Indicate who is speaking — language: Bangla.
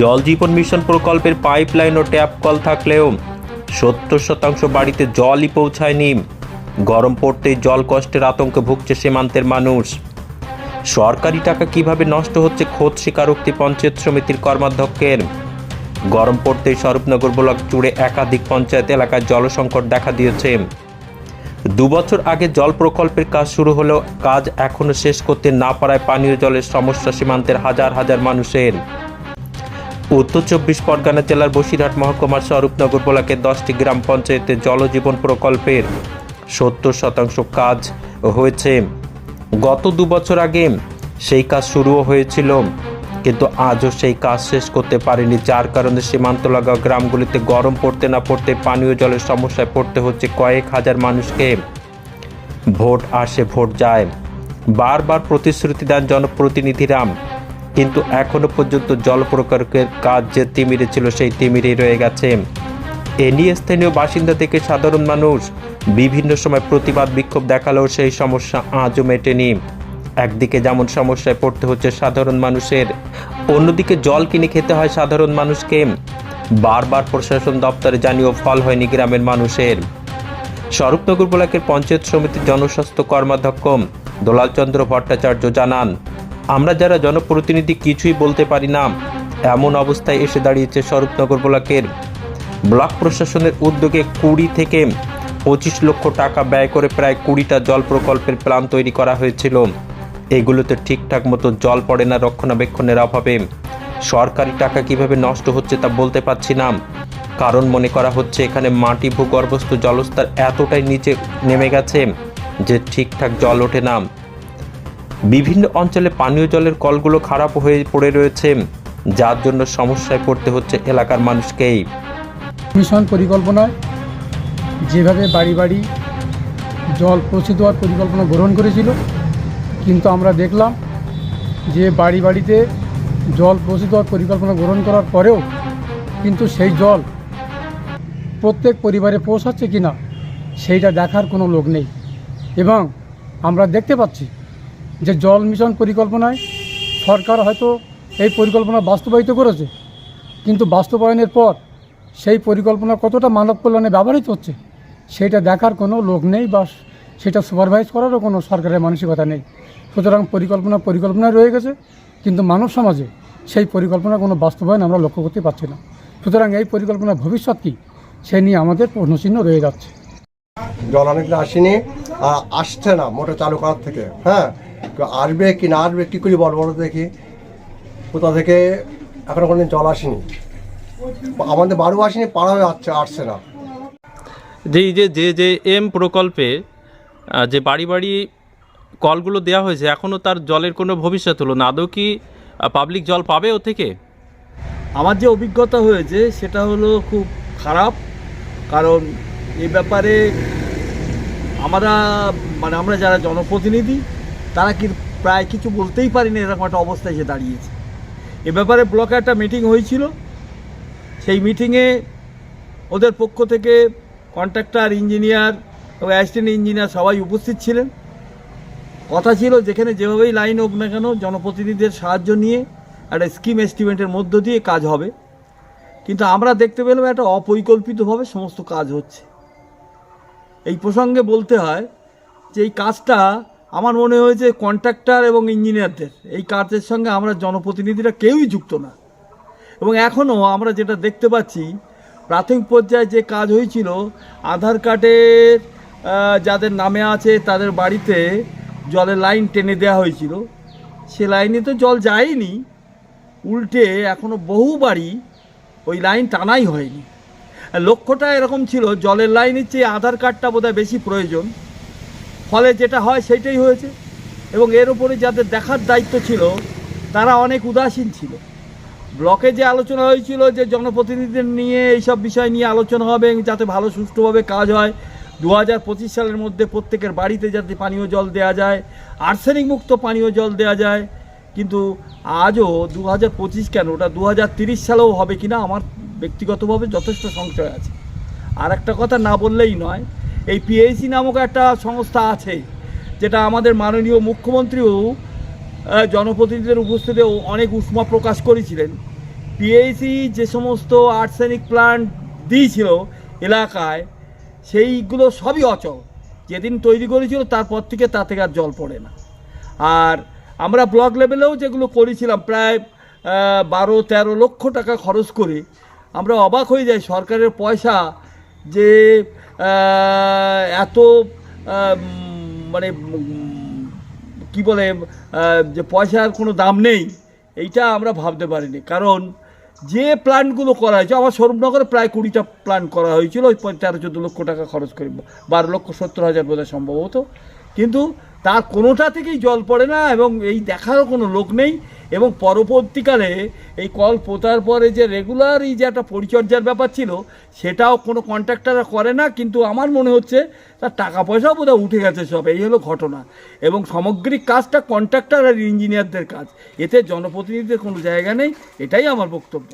Speaker 1: জল জীবন মিশন প্রকল্পের পাইপলাইন ও ট্যাপ কল থাকলেও সত্তর শতাংশ বাড়িতে জলই পৌঁছায়নি। গরম পড়তেই জল কষ্টের আতঙ্কে ভুগছে সীমান্তের মানুষ। সরকারি টাকা কীভাবে নষ্ট হচ্ছে খোদ স্বীকারোক্তি পঞ্চায়েত সমিতির কর্মাধ্যক্ষের। গরম পড়তেই স্বরূপনগর ব্লক জুড়ে একাধিক পঞ্চায়েত এলাকায় জলসংকট দেখা দিয়েছে। দুবছর আগে জল প্রকল্পের কাজ শুরু হলেও কাজ এখনও শেষ করতে না পারায় পানীয় জলের সমস্যা সীমান্তের হাজার হাজার মানুষের। উত্তর চব্বিশ পরগনা জেলার বসিরহাট মহকুমার স্বরূপনগর ব্লকের দশটি গ্রাম পঞ্চায়েতে জলজীবন প্রকল্পের সত্তর শতাংশ কাজ হয়েছে। গত দু বছর আগে সেই কাজ শুরুও হয়েছিল, কিন্তু আজও সেই কাজ শেষ করতে পারেনি, যার কারণে সীমান্ত লাগা গ্রামগুলিতে গরম পড়তে না পড়তে পানীয় জলের সমস্যায় পড়তে হচ্ছে কয়েক হাজার মানুষকে। ভোট আসে, ভোট যায়। বারবার প্রতিশ্রুতি দেন জনপ্রতিনিধিরা। কিন্তু এখনও পর্যন্ত জল প্রকল্পের কাজ যে তিমিরে ছিল সেই তিমিরেই রয়ে গেছে। এ নিয়ে স্থানীয় বাসিন্দা থেকে সাধারণ মানুষ বিভিন্ন সময় প্রতিবাদ বিক্ষোভ দেখালেও সেই সমস্যা আজও মেটেনি। একদিকে যেমন সমস্যায় পড়তে হচ্ছে সাধারণ মানুষের, অন্যদিকে জল কিনে খেতে হয় সাধারণ মানুষকে। বারবার প্রশাসন দপ্তরে জানিয়েও ফল হয়নি গ্রামের মানুষের। স্বরূপনগর ব্লকের পঞ্চায়েত সমিতির জনস্বাস্থ্য কর্মাধ্যক্ষ দোলালচন্দ্র ভট্টাচার্য জানান আমরা যারা জনপ্রতিনিধি কিছুই বলতে পারি না, এমন অবস্থায় এসে দাঁড়িয়েছে স্বরূপনগর ব্লকের। ব্লক প্রশাসনের উদ্যোগে কুড়ি থেকে পঁচিশ লক্ষ টাকা ব্যয় করে প্রায় কুড়িটা জল প্রকল্পের প্ল্যান তৈরি করা হয়েছিল। এগুলোতে ঠিকঠাক মতো জল পড়ে না, রক্ষণাবেক্ষণের অভাবে। সরকারি টাকা কীভাবে নষ্ট হচ্ছে তা বলতে পারছি না। কারণ মনে করা হচ্ছে এখানে মাটি ভূগর্ভস্থ জলস্তর এতটাই নিচে নেমে গেছে যে ঠিকঠাক জল ওঠে না। বিভিন্ন অঞ্চলে পানীয় জলের কলগুলো খারাপ হয়ে পড়ে রয়েছে, যার জন্য সমস্যায় পড়তে হচ্ছে এলাকার মানুষকেই।
Speaker 2: মিশন পরিকল্পনায় যেভাবে বাড়ি বাড়ি জল পৌঁছে দেওয়ার পরিকল্পনা গ্রহণ করেছিল, কিন্তু আমরা দেখলাম যে বাড়ি বাড়িতে জল পৌঁছে দেওয়ার পরিকল্পনা গ্রহণ করার পরেও কিন্তু সেই জল প্রত্যেক পরিবারে পৌঁছাচ্ছে কি না সেইটা দেখার কোনো লোক নেই। এবং আমরা দেখতে পাচ্ছি যে জল মিশন পরিকল্পনায় সরকার হয়তো এই পরিকল্পনা বাস্তবায়িত করেছে, কিন্তু বাস্তবায়নের পর সেই পরিকল্পনা কতটা মানব কল্যাণে ব্যবহৃত হচ্ছে, সেটা দেখার কোনো লোক নেই বা সেটা সুপারভাইজ করারও কোনো সরকারের মানসিকতা নেই। সুতরাং পরিকল্পনা পরিকল্পনায় রয়ে গেছে, কিন্তু মানব সমাজে সেই পরিকল্পনা কোনো বাস্তবায়ন আমরা লক্ষ্য করতে পারছি না। সুতরাং এই পরিকল্পনার ভবিষ্যৎ কী, সে নিয়ে আমাদের প্রশ্নচিহ্ন রয়ে যাচ্ছে।
Speaker 3: জল অনেকদিন আসেনি আসছে না মোটর চালু করার থেকে হ্যাঁ? আসবে কি না আসবে কী করি বড় বড় তো দেখি। কোথা থেকে? এখনও কোনো জল আসেনি। আমাদের বাড়িও আসেনি পাড়াও আসছে আসছে না।
Speaker 4: যে এই যে যে যে এম প্রকল্পে যে বাড়ি বাড়ি কলগুলো দেওয়া হয়েছে এখনও তার জলের কোনো ভবিষ্যৎ হলো না। আদৌ কি পাবলিক জল পাবে ও থেকে?
Speaker 5: আমার যে অভিজ্ঞতা হয়েছে সেটা হলো খুব খারাপ। কারণ এ ব্যাপারে আমরা মানে আমরা যারা জনপ্রতিনিধি তারা কি প্রায় কিছু বলতেই পারি না এরকম একটা অবস্থায় এসে দাঁড়িয়েছে। এ ব্যাপারে ব্লকে একটা মিটিং হয়েছিল। সেই মিটিংয়ে ওদের পক্ষ থেকে কন্ট্রাক্টর ইঞ্জিনিয়ার এবং অ্যাসিস্ট্যান্ট ইঞ্জিনিয়ার সবাই উপস্থিত ছিলেন। কথা ছিল যেখানে যেভাবেই লাইন হোক না কেন জনপ্রতিনিধিদের সাহায্য নিয়ে একটা স্কিম এস্টিমেটের মধ্য দিয়ে কাজ হবে। কিন্তু আমরা দেখতে পেলাম একটা অপরিকল্পিতভাবে সমস্ত কাজ হচ্ছে। এই প্রসঙ্গে বলতে হয় যে এই কাজটা আমার মনে হয়েছে কন্ট্রাক্টর এবং ইঞ্জিনিয়ারদের, এই কাজের সঙ্গে আমরা জনপ্রতিনিধিরা কেউই যুক্ত না। এবং এখনও আমরা যেটা দেখতে পাচ্ছি, প্রাথমিক পর্যায়ে যে কাজ হয়েছিল, আধার কার্ডের যাদের নামে আছে তাদের বাড়িতে জলের লাইন টেনে দেওয়া হয়েছিল। সে লাইনে তো জল যায়নি, উল্টে এখনও বহু বাড়ি ওই লাইন টানাই হয়নি। লক্ষ্যটা এরকম ছিল, জলের লাইনের চেয়ে আধার কার্ডটা বোধহয় বেশি প্রয়োজন। ফলে যেটা হয় সেইটাই হয়েছে। এবং এর উপরে যাদের দেখার দায়িত্ব ছিল, তারা অনেক উদাসীন ছিল। ব্লকে যে আলোচনা হয়েছিল যে জনপ্রতিনিধিদের নিয়ে এইসব বিষয় নিয়ে আলোচনা হবে যাতে ভালো সুষ্ঠুভাবে কাজ হয় দু হাজার পঁচিশ সালের মধ্যে প্রত্যেকের বাড়িতে যাতে পানীয় জল দেওয়া যায়, আর্সেনিক মুক্ত পানীয় জল দেওয়া যায়। কিন্তু আজও দু হাজার পঁচিশ কেন? ওটা দু হাজার তিরিশ সালেও হবে কিনা আমার ব্যক্তিগতভাবে যথেষ্ট সংশয় আছে। আর একটা কথা না বললেই নয় এই পিএইচি নামক একটা সংস্থা আছে, যেটা আমাদের মাননীয় মুখ্যমন্ত্রীও জনপ্রতিনিধিদের উপস্থিতিতে অনেক উষ্মা প্রকাশ করেছিলেন। পিএইচি যে সমস্ত আর্সেনিক প্লান্ট দিয়েছিল এলাকায়, সেইগুলো সবই অচল। যেদিন তৈরি করেছিল, তারপর থেকে তা থেকে আর জল পড়ে না। আর আমরা ব্লক লেভেলেও যেগুলো করেছিলাম, প্রায় বারো তেরো লক্ষ টাকা খরচ করে, আমরা অবাক হয়ে যাই সরকারের পয়সা যে এত মানে কি বলে যে পয়সার কোনো দাম নেই, এইটা আমরা ভাবতে পারিনি। কারণ যে প্ল্যানগুলো করা হয়েছে, আমার স্বরূপনগরে প্রায় কুড়িটা প্ল্যান করা হয়েছিল, ওই তেরো চোদ্দ লক্ষ টাকা খরচ করি, বারো লক্ষ, সত্তর হাজার বোধহয় সম্ভবত। কিন্তু তার কোনোটা থেকেই জল পড়ে না এবং এই দেখারও কোনো লোক নেই। এবং পরবর্তীকালে এই কল পোতার পরে যে রেগুলারই যে একটা পরিচর্যার ব্যাপার ছিল, সেটাও কোনো কন্ট্রাক্টাররা করে না, কিন্তু আমার মনে হচ্ছে তার টাকা পয়সাও বোধহয় উঠে গেছে সব, এই হলো ঘটনা। এবং সামগ্রিক কাজটা কন্ট্রাক্টার আর ইঞ্জিনিয়ারদের কাজ, এতে জনপ্রতিনিধিদের কোনো জায়গা নেই, এটাই আমার বক্তব্য।